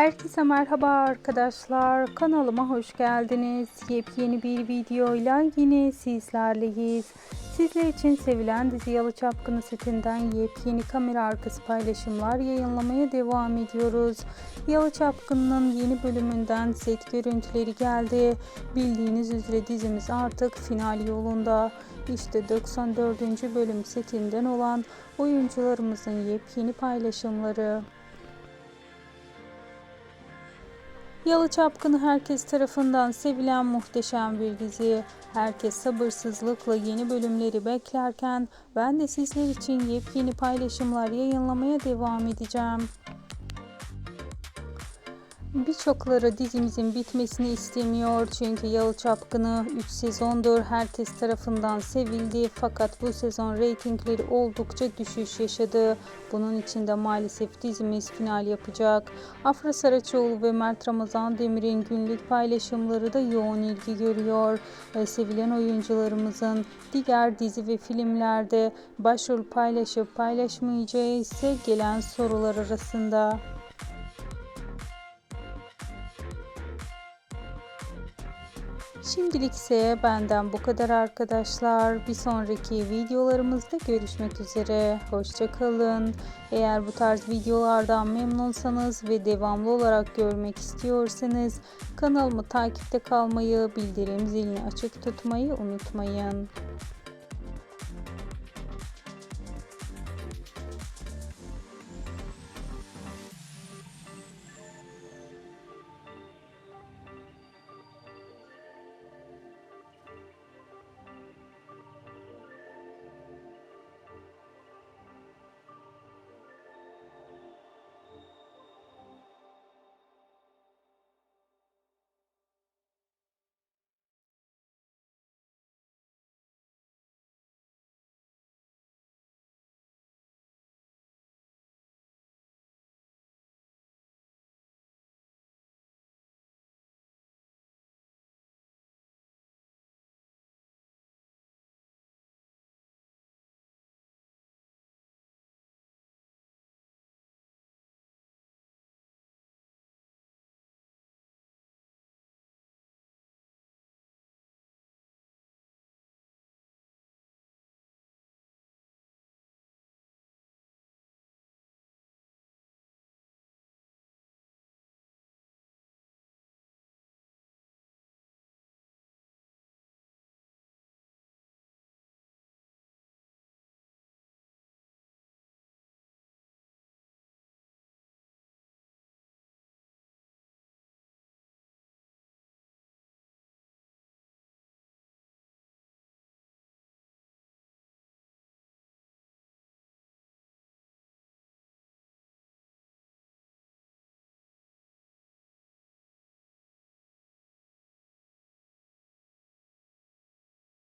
Herkese merhaba arkadaşlar. Kanalıma hoş geldiniz. Yepyeni bir videoyla yine sizlerleyiz. Sizler için sevilen dizi Yalı Çapkını setinden yepyeni kamera arkası paylaşımlar yayınlamaya devam ediyoruz. Yalı Çapkını'nın yeni bölümünden set görüntüleri geldi. Bildiğiniz üzere dizimiz artık final yolunda. İşte 94. bölüm setinden olan oyuncularımızın yepyeni paylaşımları. Yalı Çapkını herkes tarafından sevilen muhteşem bir dizi. Herkes sabırsızlıkla yeni bölümleri beklerken ben de sizler için yepyeni paylaşımlar yayınlamaya devam edeceğim. Birçokları dizimizin bitmesini istemiyor çünkü Yalı Çapkını 3 sezondur herkes tarafından sevildi fakat bu sezon reytingleri oldukça düşüş yaşadı. Bunun için de maalesef dizimiz final yapacak. Afra Saraçoğlu ve Mert Ramazan Demir'in günlük paylaşımları da yoğun ilgi görüyor. Ve sevilen oyuncularımızın diğer dizi ve filmlerde başrol paylaşıp paylaşmayacağı ise gelen sorular arasında. Şimdilik ise benden bu kadar arkadaşlar. Bir sonraki videolarımızda görüşmek üzere. Hoşçakalın. Eğer bu tarz videolardan memnunsanız ve devamlı olarak görmek istiyorsanız kanalımı takipte kalmayı, bildirim zilini açık tutmayı unutmayın.